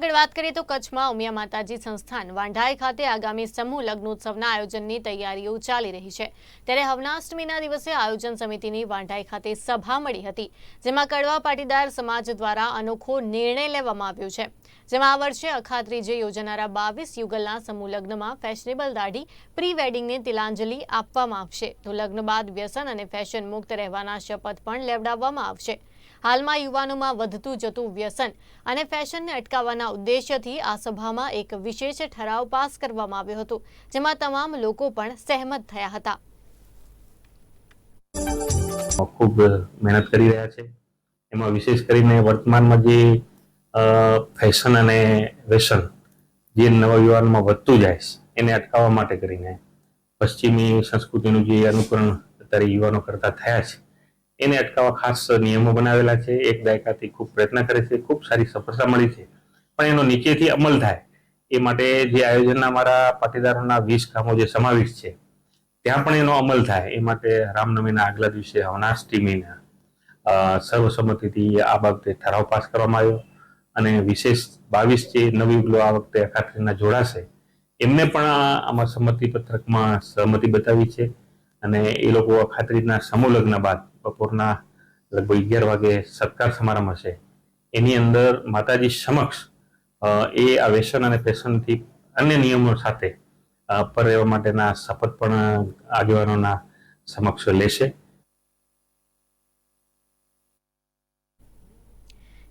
આગળ વાત કરીએ તો કચ્છમાં ઉમિયા માતાજી સંસ્થાન વાંઢાઈ ખાતે આગામી સમૂહ લગ્નોત્સવના આયોજનની તૈયારીઓ ચાલી રહી છે. ત્યારે હવનાષ્ટમીના દિવસે આયોજન સમિતિની વાંઢાઈ ખાતે સભા મળી હતી, જેમાં કડવા પાટીદાર સમાજ દ્વારા અનોખો નિર્ણય લેવામાં આવ્યો છે. જેમાં આ વર્ષે અખાત્રીજે યોજાનારા બાવીસ યુગલના સમૂહ લગ્નમાં ફેશનેબલ દાઢી પ્રી વેડિંગને તિલાંજલિ આપવામાં આવશે. તો લગ્ન બાદ વ્યસન અને ફેશન મુક્ત રહેવાના શપથ પણ લેવડાવવામાં આવશે. હાલમાં યુવાનોમાં વધતું જતું વ્યસન અને ફેશનને અટકાવવાના ઉદ્દેશ્યથી આ સભામાં એક વિશેષ ઠરાવ પાસ કરવામાં આવ્યો હતો, જેમાં તમામ લોકો પણ સહેમત થયા હતા. ખૂબ મહેનત કરી રહ્યા છે. એમાં વિશેષ કરીને વર્તમાનમાં જે ફેશન અને વ્યસન જે નવા યુવાનમાં વધતું જાય છે, એને અટકાવવા માટે કરીને પશ્ચિમી સંસ્કૃતિનું જે અનુકરણ અત્યારે યુવાનો કરતા થયા છે, એને અટકાવવા ખાસ નિયમો બનાવેલા છે. એક દાયકાથી ખૂબ પ્રયત્ન કરે છે, ખૂબ સારી સફળતા મળી છે. પણ એનો નીચેથી અમલ થાય, એ માટે જે આયોજનના મારા પાટીદારોના વીસ કામો જે સમાવિષ્ટ છે, ત્યાં પણ એનો અમલ થાય. એ માટે રામનવમીના આગલા દિવસે હવનાષ્ટમીના સર્વસંમતિથી આ બાબતે ઠરાવ પાસ કરવામાં આવ્યો અને વિશેષ બાવીસ જે નવી નવયુગલો આ વખતે અખાત્રીના જોડાશે, એમને પણ આમાં સંમતિ પત્રકમાં સહમતિ બતાવી છે અને એ લોકો અખાત્રીના સમૂહ લગ્ન બાદ બપોરના લગભગ અગિયાર વાગે સત્કાર સમારંભ હશે. એની અંદર માતાજી સમક્ષ એ આ વ્યસન અને ફેશનથી અન્ય નિયમો સાથે પર રહેવા માટેના શપથ પણ આગેવાનોના સમક્ષ લેશે.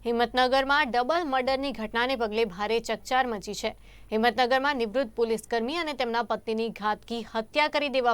હિંમતનગરમાં ડબલ મર્ડરની ઘટનાને પગલે ભારે ચકચાર મચી છે. હિંમતનગરમાં નિવૃત્ત પોલીસકર્મી અને તેમના પત્નીની ઘાતકી, હત્યા કરી દેવા